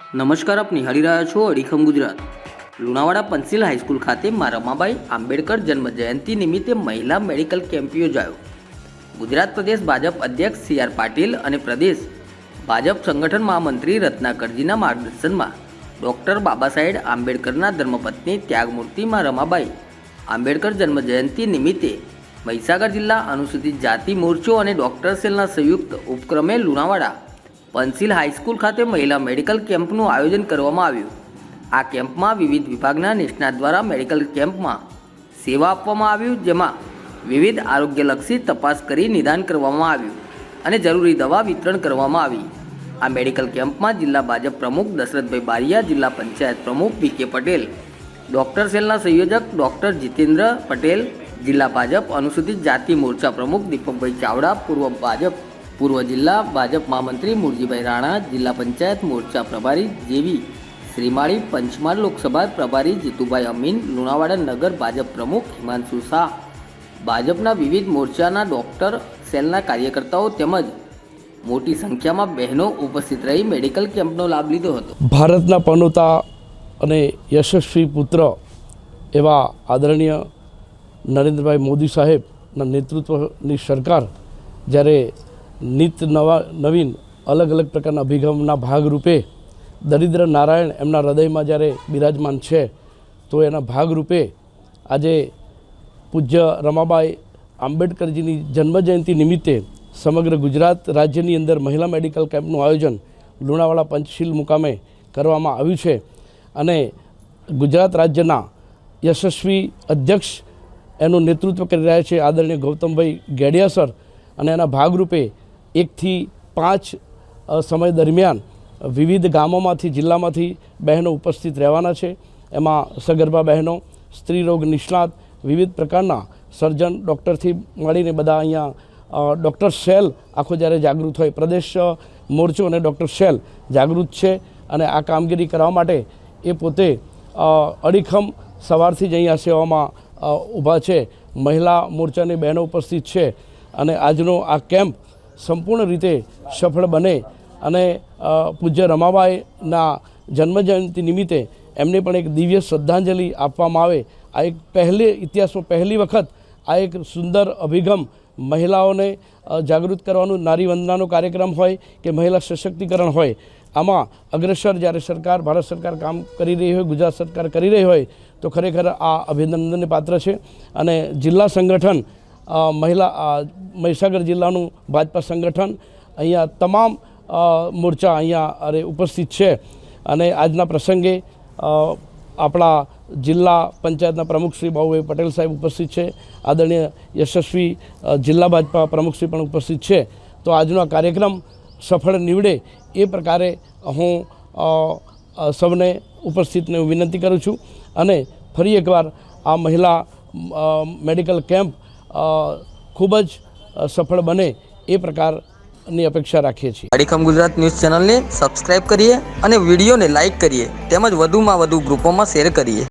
નમસ્કાર, આપ નિહાળી રહ્યા છો અડીખમ ગુજરાત. લુણાવાડા પંસિલ હાઈસ્કૂલ ખાતે મા રમાબાઈ આંબેડકર જન્મ જયંતિ નિમિત્તે મહિલા મેડિકલ કેમ્પ યોજાયો. ગુજરાત પ્રદેશ ભાજપ અધ્યક્ષ સી આર પાટીલ અને પ્રદેશ ભાજપ સંગઠન મહામંત્રી રત્નાકરજીના માર્ગદર્શનમાં ડૉક્ટર બાબા સાહેબ આંબેડકરના ધર્મપત્ની ત્યાગમૂર્તિ મા રમાબાઈ આંબેડકર જન્મ જયંતિ નિમિત્તે મહીસાગર જિલ્લા અનુસૂચિત જાતિ મોરચો અને ડૉક્ટર સેલના સંયુક્ત ઉપક્રમે લુણાવાડા પંસિલ હાઈસ્કૂલ ખાતે મહિલા મેડિકલ કેમ્પનું આયોજન કરવામાં આવ્યું. આ કેમ્પમાં વિવિધ વિભાગના નિષ્ણાત દ્વારા મેડિકલ કેમ્પમાં સેવા આપવામાં આવ્યું, જેમાં વિવિધ આરોગ્યલક્ષી તપાસ કરી નિદાન કરવામાં આવ્યું અને જરૂરી દવા વિતરણ કરવામાં આવી. આ મેડિકલ કેમ્પમાં જિલ્લા ભાજપ પ્રમુખ દશરથભાઈ બારિયા, જિલ્લા પંચાયત પ્રમુખ પી કે પટેલ, ડૉક્ટર સેલના સંયોજક ડૉક્ટર જીતેન્દ્ર પટેલ, જિલ્લા ભાજપ અનુસૂચિત જાતિ મોરચા પ્રમુખ દીપકભાઈ ચાવડા, પૂર્વ ભાજપ પૂર્વ જિલ્લા ભાજપ મહામંત્રી મુરજીભાઈ રાણા, જિલ્લા પંચાયત મોરચા પ્રભારી જેવી શ્રીમાળી પંચમહાલ લોકસભા પ્રભારી જીતુભાઈ અમીન, લુણાવાડા નગર ભાજપ પ્રમુખ હિમાંશુ શાહ. ભાજપના વિવિધ મોરચાના ડૉક્ટર, સેલના કાર્યકર્તાઓ તેમજ મોટી સંખ્યામાં બહેનો ઉપસ્થિત રહી મેડિકલ કેમ્પનો લાભ લીધો હતો. ભારતના પનોતા અને યશસ્વી પુત્ર એવા આદરણીય નરેન્દ્રભાઈ મોદી સાહેબના નેતૃત્વની સરકાર જ્યારે નિત નવા, નવીન, અલગ અલગ પ્રકારના અભિગમના ભાગરૂપે દરિદ્ર નારાયણ એમના હૃદયમાં જ્યારે બિરાજમાન છે, તો એના ભાગરૂપે આજે પૂજ્ય રમાબાઈ આંબેડકરજીની જન્મજયંતિ નિમિત્તે સમગ્ર ગુજરાત રાજ્યની અંદર મહિલા મેડિકલ કેમ્પનું આયોજન લુણાવાડા પંચશીલ મુકામે કરવામાં આવ્યું છે અને ગુજરાત રાજ્યના યશસ્વી અધ્યક્ષ એનું નેતૃત્વ કરી રહ્યા છે આદરણીય ગૌતમભાઈ ગેડિયા સર અને એના ભાગરૂપે એકથી પાંચ સમય દરમિયાન વિવિધ ગામોમાંથી, જિલ્લામાંથી બહેનો ઉપસ્થિત રહેવાના છે. એમાં સગર્ભા બહેનો સ્ત્રીરોગ નિષ્ણાત, વિવિધ પ્રકારના સર્જન ડૉક્ટરથી મળીને બધા અહીંયા ડૉક્ટર સેલ આખો જ્યારે જાગૃત હોય, પ્રદેશ મોરચો અને ડૉક્ટર સેલ જાગૃત છે અને આ કામગીરી કરવા માટે એ પોતે અડીખમ સવારથી જ અહીંયા સેવામાં ઊભા છે. મહિલા મોરચાની બહેનો ઉપસ્થિત છે અને આજનો આ કેમ્પ સંપૂર્ણ રીતે સફળ બને અને પૂજ્ય રમાબાઈના જન્મજયંતિ નિમિત્તે એમને પણ એક દિવ્ય શ્રદ્ધાંજલિ આપવામાં આવે. આ એક પહેલી, ઇતિહાસમાં પહેલી વખત આ એક સુંદર અભિગમ મહિલાઓને જાગૃત કરવાનું નારી વંદનાનો કાર્યક્રમ હોય કે મહિલા સશક્તિકરણ હોય. આમાં અગ્રેસર જ્યારે સરકાર, ભારત સરકાર કામ કરી રહી હોય, ગુજરાત સરકાર કરી રહી હોય, તો ખરેખર આ અભિનંદનને પાત્ર છે. અને જિલ્લા સંગઠન મહિલા મહીસાગર જિલ્લાનું ભાજપા સંગઠન અહીંયા તમામ મોરચા અહીંયા અરે ઉપસ્થિત છે. અને આજના પ્રસંગે આપણા જિલ્લા પંચાયતના પ્રમુખ શ્રી પટેલ સાહેબ ઉપસ્થિત છે. આદરણીય યશસ્વી જિલ્લા ભાજપા પ્રમુખશ્રી પણ ઉપસ્થિત છે. તો આજનો આ કાર્યક્રમ સફળ નીવડે એ પ્રકારે હું સૌને ઉપસ્થિતને વિનંતી કરું છું. અને ફરી એકવાર આ મહિલા મેડિકલ કેમ્પ ખૂબ જ સફળ બને એ પ્રકારની અપેક્ષા રાખીએ છીએ. અડીખમ ગુજરાત ન્યૂઝ ચેનલને સબસ્ક્રાઇબ કરીએ અને વિડીયોને લાઇક કરીએ. તેમજ વધુમાં વધુ ગ્રુપોમાં શેર કરીએ.